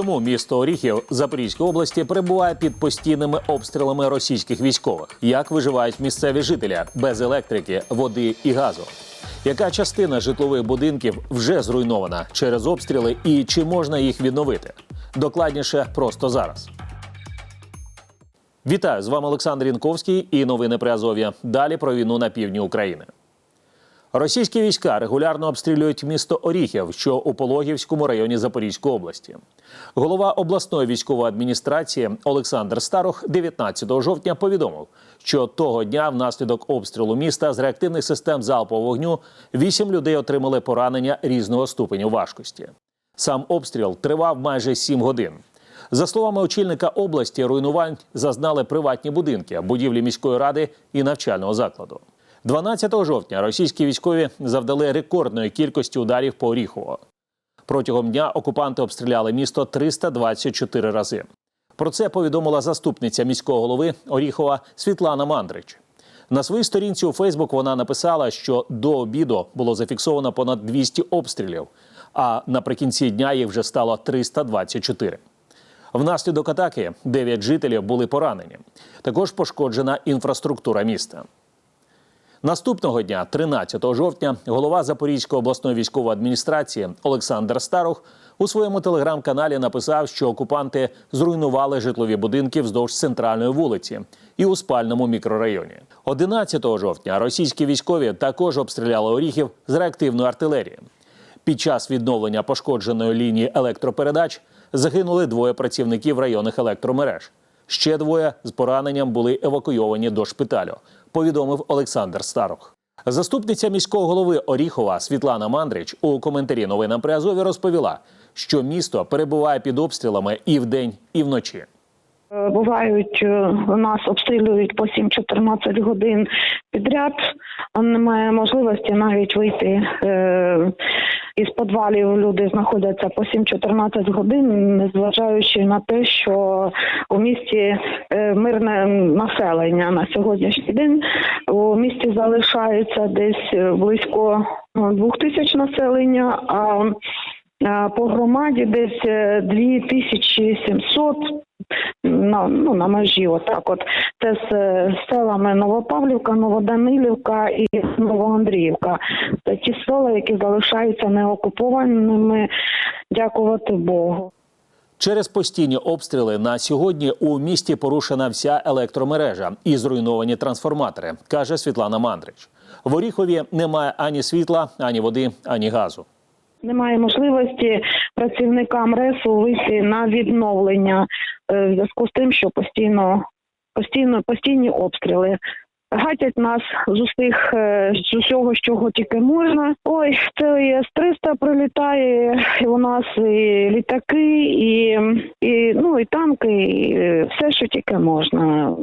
Чому місто Оріхів Запорізької області перебуває під постійними обстрілами російських військових? Як виживають місцеві жителі без електрики, води і газу? Яка частина житлових будинків вже зруйнована через обстріли і чи можна їх відновити? Докладніше просто зараз. Вітаю з вами Олександр Інковський і новини при Азов'я. Далі про війну на півдні України. Російські війська регулярно обстрілюють місто Оріхів, що у Пологівському районі Запорізької області. Голова обласної військової адміністрації Олександр Старох 19 жовтня повідомив, що того дня внаслідок обстрілу міста з реактивних систем залпового вогню вісім людей отримали поранення різного ступеню важкості. Сам обстріл тривав майже сім годин. За словами очільника області, руйнувань зазнали приватні будинки, будівлі міської ради і навчального закладу. 12 жовтня російські військові завдали рекордної кількості ударів по Оріхово. Протягом дня окупанти обстріляли місто 324 рази. Про це повідомила заступниця міського голови Оріхова Світлана Мандрич. На своїй сторінці у Фейсбук вона написала, що до обіду було зафіксовано понад 200 обстрілів, а наприкінці дня їх вже стало 324. Внаслідок атаки 9 жителів були поранені. Також пошкоджена інфраструктура міста. Наступного дня, 13 жовтня, голова Запорізької обласної військової адміністрації Олександр Старух у своєму телеграм-каналі написав, що окупанти зруйнували житлові будинки вздовж центральної вулиці і у спальному мікрорайоні. 11 жовтня російські військові також обстріляли оріхів з реактивної артилерії. Під час відновлення пошкодженої лінії електропередач загинули двоє працівників районних електромереж. Ще двоє з пораненням були евакуйовані до шпиталю, повідомив Олександр Старух. Заступниця міського голови Оріхова Світлана Мандрич у коментарі новинам при Азові розповіла, що місто перебуває під обстрілами і вдень, і вночі. Е, Бувають, е, нас обстрілюють по 7-14 годин підряд, немає можливості навіть вийти е, із підвалів. Люди знаходяться по 7-14 годин, незважаючи на те, що у місті е, мирне населення на сьогоднішній день. У місті залишається десь е, близько ну, двох тисяч населення. а а по громаді десь е, 2700 на, ну, на межі, отак от. Це з е, селами Новопавлівка, Новоданилівка і Новоандріївка. Це ті села, які залишаються неокупованими, дякувати Богу. Через постійні обстріли на сьогодні у місті порушена вся електромережа і зруйновані трансформатори, каже Світлана Мандрич. В Оріхові немає ані світла, ані води, ані газу. Немає можливості працівникам РЕСу вийти на відновлення е, в зв'язку з тим, що постійно, постійно постійні обстріли. Гатять нас з усіх е, з усього, чого тільки можна. Ой, це і С-300 прилітає, і у нас і літаки, і, і ну і танки, і все, що тільки можна.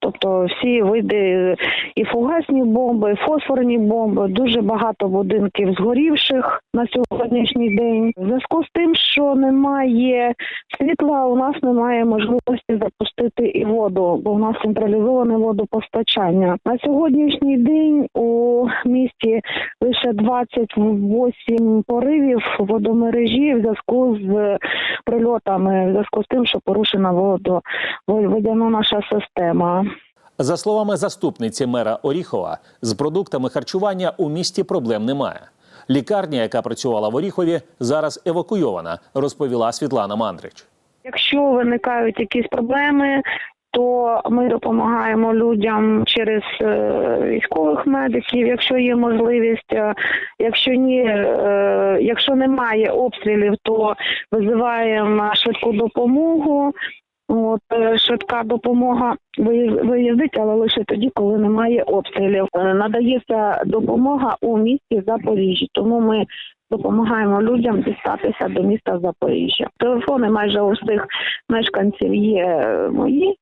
Тобто всі види і фугасні бомби, і фосфорні бомби, дуже багато будинків згорівших на сьогоднішній день. В зв'язку з тим, що немає світла, у нас немає можливості запустити і воду, бо у нас централізоване водопостачання. На сьогоднішній день у місті лише 28 поривів водомережі в зв'язку з прильотами, в зв'язку з тим, що порушена водо, водяна наша система. За словами заступниці мера Оріхова, з продуктами харчування у місті проблем немає. Лікарня, яка працювала в Оріхові, зараз евакуйована, розповіла Світлана Мандрич. Якщо виникають якісь проблеми, то ми допомагаємо людям через е, військових медиків, якщо є можливість. Е, Якщо ні, е, якщо немає обстрілів, то визиваємо швидку допомогу. От швидка допомога виїз- виїздить, але лише тоді, коли немає обстрілів. Надається допомога у місті Запоріжжя, тому ми допомагаємо людям дістатися до міста Запоріжжя. Телефони майже у всіх мешканців є мої.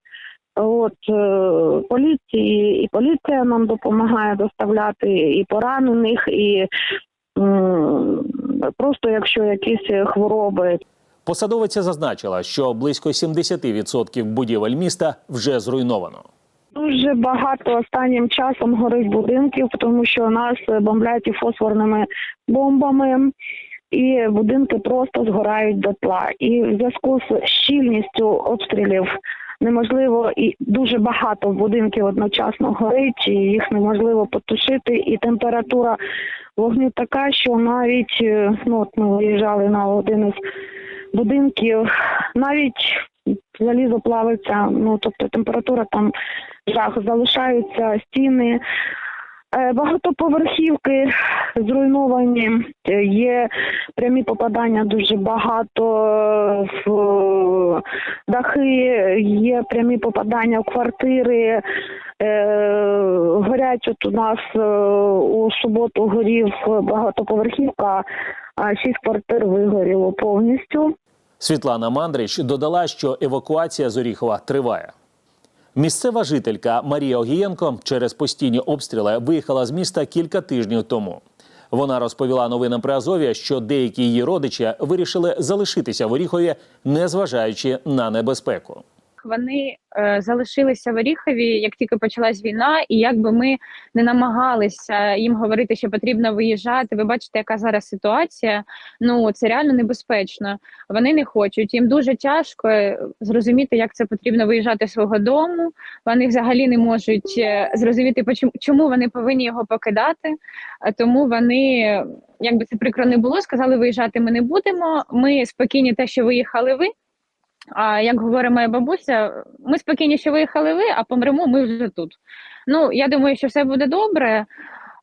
От е, поліції і поліція нам допомагає доставляти і поранених, і просто якщо якісь хвороби, Посадовиця зазначила, що близько 70% будівель міста вже зруйновано. Дуже багато останнім часом горить будинків, тому що нас бомблять і фосфорними бомбами. і будинки просто згорають дотла. І в зв'язку з щільністю обстрілів неможливо і дуже багато будинків одночасно горить, і їх неможливо потушити. І температура вогню така, що навіть е, ну от ми виїжджали на один із будинків, навіть залізо плавиться. Ну тобто температура там жах залишаються стіни. Е, Багатоповерхівки зруйновані, Е, є прямі попадання дуже багато е, в дахи, є прямі попадання в квартири. Горять от у нас у суботу горів багатоповерхівка, а шість квартир вигоріло повністю. Світлана Мандрич додала, що евакуація з Оріхова триває. Місцева жителька Марія Огієнко через постійні обстріли виїхала з міста кілька тижнів тому. Вона розповіла новинам при Азові, що деякі її родичі вирішили залишитися в Оріхові, незважаючи на небезпеку. Вони е, залишилися в Оріхові, як тільки почалась війна, і як би ми не намагалися їм говорити, що потрібно виїжджати. Ви бачите, яка зараз ситуація. Ну це реально небезпечно. Вони не хочуть. Їм дуже тяжко е, зрозуміти, як це потрібно виїжджати з свого дому. Вони взагалі не можуть е, зрозуміти, чому вони повинні його покидати. Тому вони, як би це прикро не було, сказали, виїжджати ми не будемо. Ми спокійні, те, що виїхали ви. А як говорить моя бабуся, ми спокійні, що виїхали ви, а помремо ми вже тут. Ну, я думаю, що все буде добре.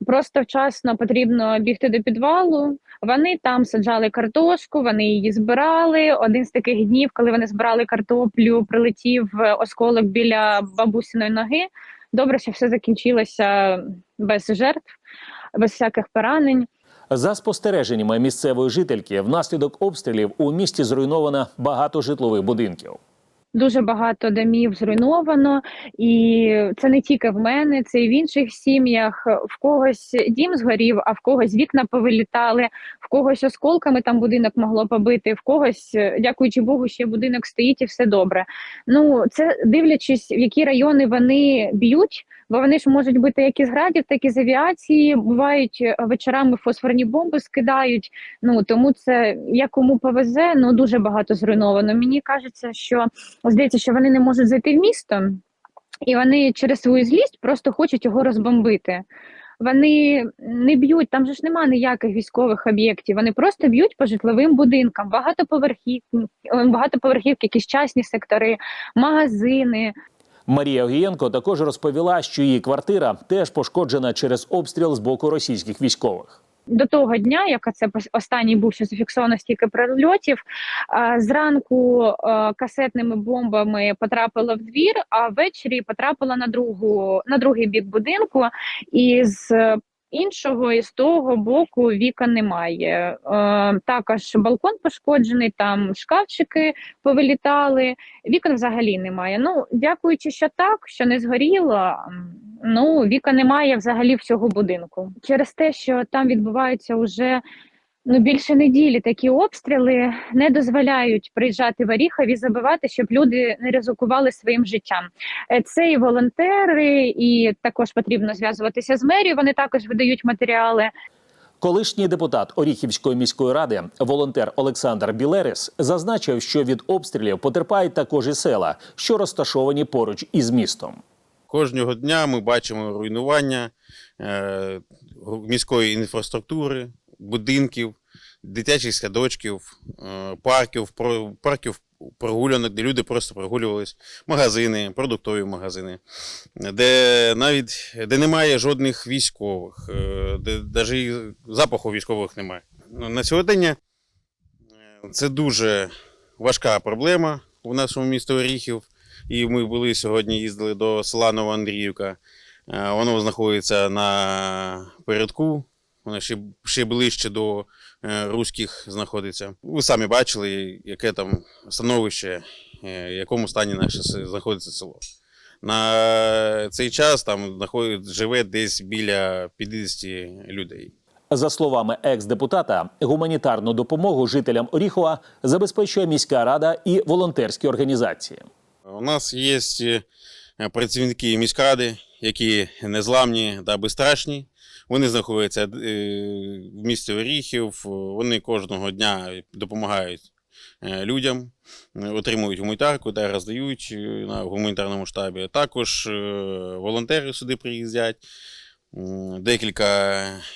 Просто вчасно потрібно бігти до підвалу. Вони там саджали картошку, вони її збирали. Один з таких днів, коли вони збирали картоплю, прилетів е, осколок біля бабусиної ноги. Добре, що все закінчилося без жертв, без всяких поранень. За спостереженнями місцевої жительки, внаслідок обстрілів у місті зруйновано багато житлових будинків. Дуже багато домів зруйновано, і це не тільки в мене, це і в інших сім'ях. В когось дім згорів, а в когось вікна повилітали, в когось осколками там будинок могло побити, в когось, е, дякуючи Богу, ще будинок стоїть і все добре. Ну це дивлячись, в які райони вони б'ють. Бо вони ж можуть бути як із градів, так і з авіації. Бувають е, вечорами фосфорні бомби скидають. Ну тому це як кому повезе, ну дуже багато зруйновано. Мені кажеться, що здається, що вони не можуть зайти в місто, і вони через свою злість просто хочуть його розбомбити. Вони не б'ють, там же ж немає ніяких військових об'єктів. Вони просто б'ють по житловим будинкам, багатоповерхів, багатоповерхівки, якісь частні сектори, магазини. Марія Огієнко також розповіла, що її квартира теж пошкоджена через обстріл з боку російських військових. До того дня, яка це останній був, що зафіксовано стільки прильотів, зранку касетними бомбами потрапило в двір, а ввечері потрапило на другу на другий бік будинку, і з іншого і з того боку вікон немає. Також балкон пошкоджений, там шкафчики повилітали. Вікон взагалі немає. Ну, дякуючи, що так, що не згоріло. Ну, віка немає взагалі всього будинку. Через те, що там відбуваються вже ну більше неділі такі обстріли, не дозволяють приїжджати в Оріхов і забивати, щоб люди не ризикували своїм життям. Е, Це і волонтери, і також потрібно зв'язуватися з мерією. Вони також видають матеріали. Колишній депутат Оріхівської міської ради, волонтер Олександр Білерис, зазначив, що від обстрілів потерпають також і села, що розташовані поруч із містом. Кожного дня ми бачимо руйнування е, міської інфраструктури, будинків, дитячих садочків, е, парків, парків прогулянок, де люди просто прогулювались, магазини, продуктові магазини, де навіть де немає жодних військових, е, де навіть запаху військових немає. Ну, На сьогодні е, це дуже важка проблема у нашому місті Оріхів. І ми були сьогодні, їздили до села Новоандріївка. Е, Воно знаходиться на передку, воно ще, ще ближче до е, руських знаходиться. Ви самі бачили, яке там становище, е, в якому стані наше знаходиться село. На цей час там знаходить, живе десь біля 50 людей. За словами екс-депутата, гуманітарну допомогу жителям Оріхова забезпечує міська рада і волонтерські організації. У нас є е, працівники міськради, які незламні та безстрашні. Вони знаходяться е, в місті Оріхів. Вони кожного дня допомагають е, людям, отримують гуманітарку та роздають на гуманітарному штабі. Також волонтери сюди приїздять. Декілька,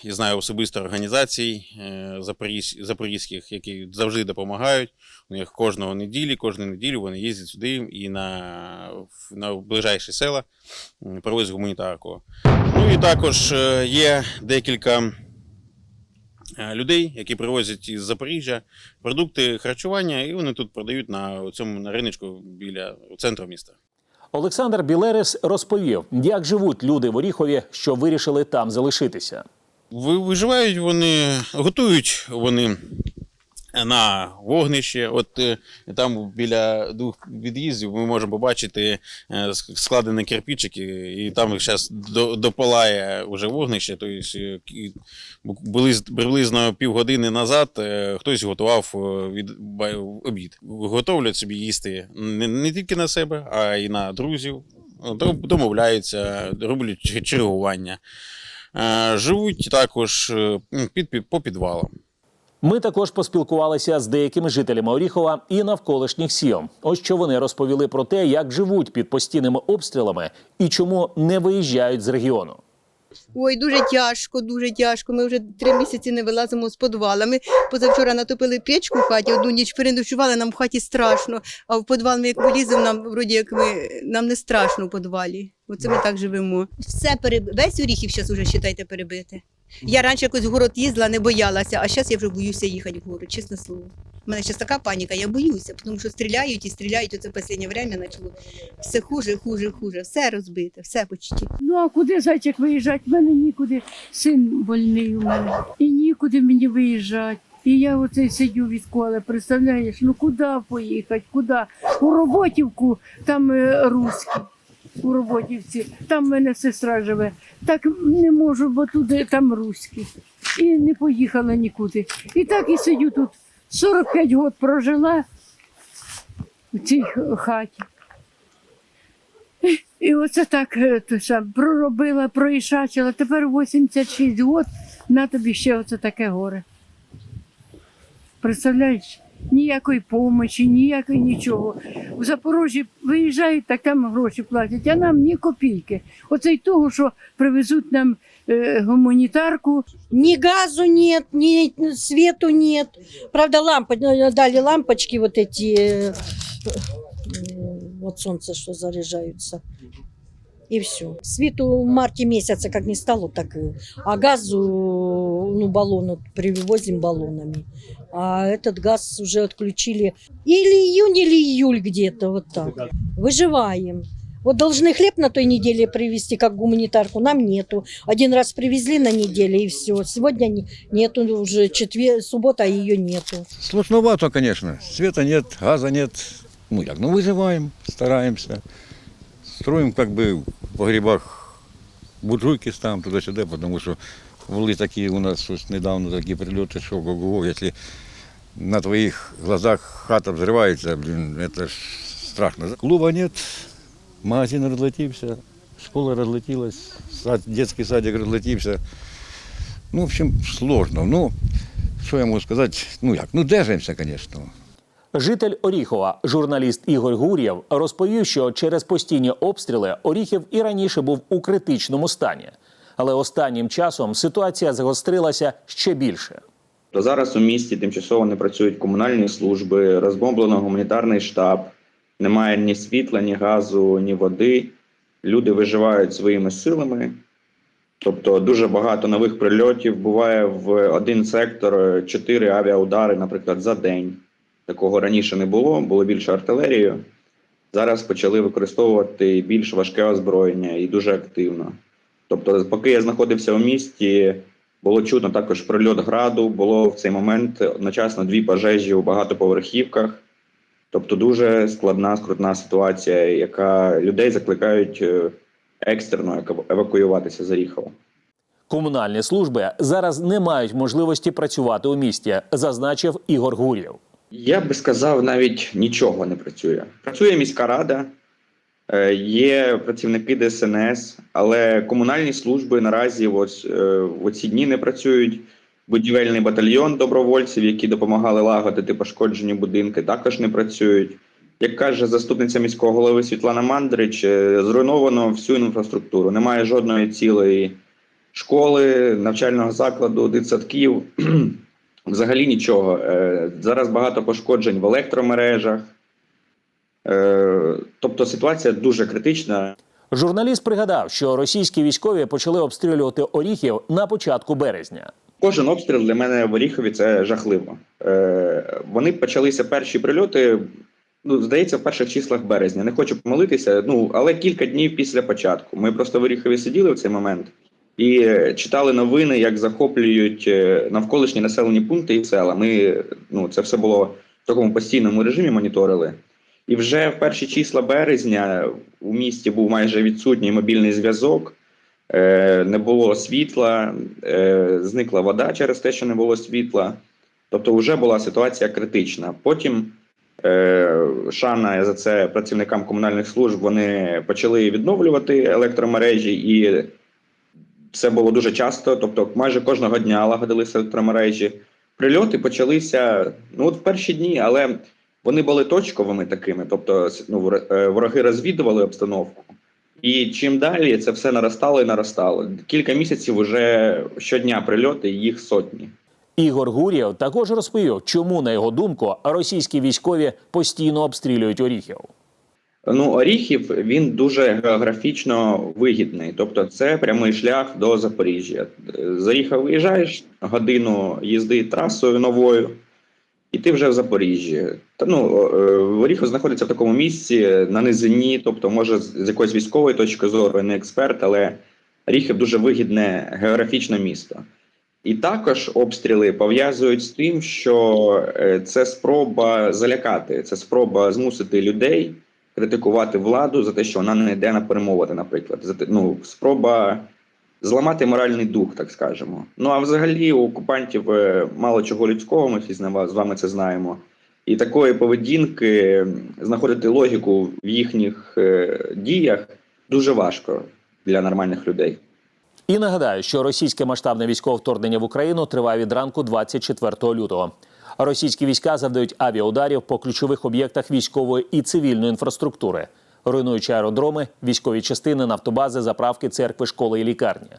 я знаю, особисто організацій е, запорізь, запорізьких, які завжди допомагають. У них кожного неділі, кожну неділю вони їздять сюди і на, на ближайші села м, привозять гуманітарку. Ну і також е, є декілька е, людей, які привозять із Запоріжжя продукти харчування, і вони тут продають на цьому на риночку біля центру міста. Олександр Білерес розповів, як живуть люди в Оріхові, що вирішили там залишитися. Виживають вони, готують вони на вогнище. От е, там біля двох під'їздів ми можемо побачити е, складені кирпичики, і там зараз допалає вже вогнище. Тобто, приблизно півгодини назад хтось готував від обід. Готовлять собі їсти не, тільки на себе, а й на друзів. Домовляються, роблять чергування. Живуть також під, по підвалам. Ми також поспілкувалися з деякими жителями Оріхова і навколишніх сіл. Ось що вони розповіли про те, як живуть під постійними обстрілами і чому не виїжджають з регіону. Ой, дуже тяжко, дуже тяжко. Ми вже три місяці не вилазимо з підвала. Ми позавчора натопили печку в хаті, одну ніч переночували, нам в хаті страшно. А в підвал ми як виліземо, нам вроді як ми нам не страшно в підвалі. Оце ми так живемо. Все переб... весь оріхів зараз уже считайте перебити. Я раніше якось в город їздила, не боялася, а зараз я вже боюся їхати в город, чесне слово. У мене зараз така паніка, я боюся, тому що стріляють і стріляють. Оце останнє время почало все хуже, хуже, хуже. Все розбите, все почти. Ну а куди зайчик виїжджати? В мене нікуди син больний у мене. І нікуди мені виїжджати. І я оце сидю від школи, представляєш, ну куди поїхати, куди? У Роботівку, там е, русські, у Роботівці, там в мене сестра живе. Так не можу, бо туди там руські. І не поїхала нікуди. І так і сидю тут. 45 років прожила в цій хаті. І оце так е, то проробила, проїшачила. Тепер 86 років, на тобі ще оце таке горе. Представляєш? Ніякої помочі, ніякої нічого. В Запорожжі виїжджають, так там гроші платять, а нам ні копійки. Оце й того, що привезуть нам е, гуманітарку, Ни газу нет, ни свету нет. Правда, лампы, ну, дали лампочки вот эти, э, э, вот солнце, что заряжаются. И все. Свету в марте месяца как не стало, так и... А газу, ну, баллон привозим баллонами. А этот газ уже отключили или июнь, или июль где-то, вот так. Выживаем. Вот должны хлеб на той неделе привезти, как гуманитарку, нам нету. Один раз привезли на неделю и все. Сегодня не- нету уже четвер... суббота, а ее нету. Сложновато, конечно. Света нет, газа нет. Ну як, ну выживаем, стараемся. Строим как бы в погребах буржуйки ставим туди-сюди, тому що були такі у нас ось недавно такі прильоти, що ого, якщо на твоїх глазах хата взривається, блін, це ж страшно. Клуба нет, магазин розлетівся, школа розлетілась, сад, дитячий садик розлетівся. Ну, в общем, сложно. Ну, що я можу сказати? Ну як, ну держимося, звісно. Житель Оріхова, журналіст Ігор Гур'єв, розповів, що через постійні обстріли Оріхів і раніше був у критичному стані. Але останнім часом ситуація загострилася ще більше. Зараз у місті тимчасово не працюють комунальні служби, розбомблено гуманітарний штаб, немає ні світла, ні газу, ні води. Люди виживають своїми силами. Тобто дуже багато нових прильотів. Буває в один сектор чотири авіаудари, наприклад, за день. Такого раніше не було, було більше артилерії. Зараз почали використовувати більш важке озброєння і дуже активно. Тобто, поки я знаходився у місті, було чутно також прильот граду. Було в цей момент одночасно дві пожежі у багатоповерхівках. Тобто дуже складна, скрутна ситуація, яка людей закликають е, екстрено ева- евакуюватися з Оріхова. Комунальні служби зараз не мають можливості працювати у місті, зазначив Ігор Гур'єв. Я би сказав, навіть нічого не працює. Працює міська рада, Е, Є працівники ДСНС, але комунальні служби наразі ось, е, в ці дні не працюють. Будівельний батальйон добровольців, які допомагали лагодити пошкоджені будинки, також не працюють. Як каже заступниця міського голови Світлана Мандрич, е, зруйновано всю інфраструктуру. Немає жодної цілої школи, навчального закладу, дитсадків. Взагалі нічого. Е, Зараз багато пошкоджень в електромережах. Е, Тобто ситуація дуже критична. Журналіст пригадав, що російські військові почали обстрілювати Оріхів на початку березня. Кожен обстріл для мене в Оріхові це жахливо. Е, вони почалися перші прильоти. Ну, здається, в перших числах березня. Не хочу помилитися. Ну але кілька днів після початку. Ми просто в Оріхові сиділи в цей момент і е, читали новини, як захоплюють е, навколишні населені пункти і села. Ми ну це все було в такому постійному режимі, моніторили. І вже в перші числа березня у місті був майже відсутній мобільний зв'язок. Е, не було світла, зникла вода через те, що не було світла. Тобто, вже була ситуація критична. Потім шана за це працівникам комунальних служб вони почали відновлювати електромережі, і це було дуже часто. Тобто, майже кожного дня лагодилися електромережі. Прильоти почалися ну от в перші дні, але вони були точковими такими. Тобто, ну, е, вороги розвідували обстановку. І чим далі це все наростало і наростало. Кілька місяців вже щодня прильоти, їх сотні. Ігор Гурєв також розповів, чому, на його думку, російські військові постійно обстрілюють Оріхів. Ну, Оріхів він дуже географічно вигідний, тобто це прямий шлях до Запоріжжя. З Оріха виїжджаєш годину їзди трасою новою, і ти вже в Запоріжжі. Та ну е, Оріхов знаходиться в такому місці на низині, тобто, може, з з якоїсь військової точки зору не експерт, але Оріхів дуже вигідне географічне місто. І також обстріли пов'язують з тим, що е, це спроба залякати, це спроба змусити людей критикувати владу за те, що вона не йде на перемовини, наприклад, за ну, спроба зламати моральний дух, так скажемо. Ну а взагалі у окупантів е, мало чого людського, ми всі з вами це знаємо. І такої поведінки знаходити логіку в їхніх е, діях дуже важко для нормальних людей. І нагадаю, що російське масштабне військове вторгнення в Україну триває від ранку 24 лютого. Російські війська завдають авіаударів по ключових об'єктах військової і цивільної інфраструктури, руйнуючи аеродроми, військові частини, нафтобази, заправки, церкви, школи і лікарні.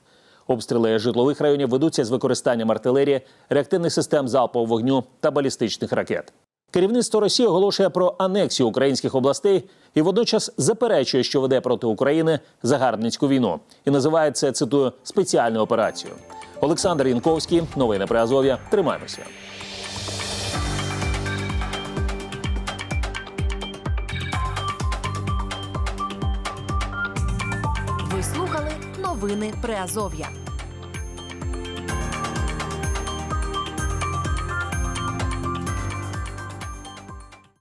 Обстріли житлових районів ведуться з використанням артилерії, реактивних систем залпового вогню та балістичних ракет. Керівництво Росії оголошує про анексію українських областей і водночас заперечує, що веде проти України загарбницьку війну, і називає це цитую спеціальну операцію. Олександр Янковський, новини при Азов'я. Тримаємося. Новини Приазов'я.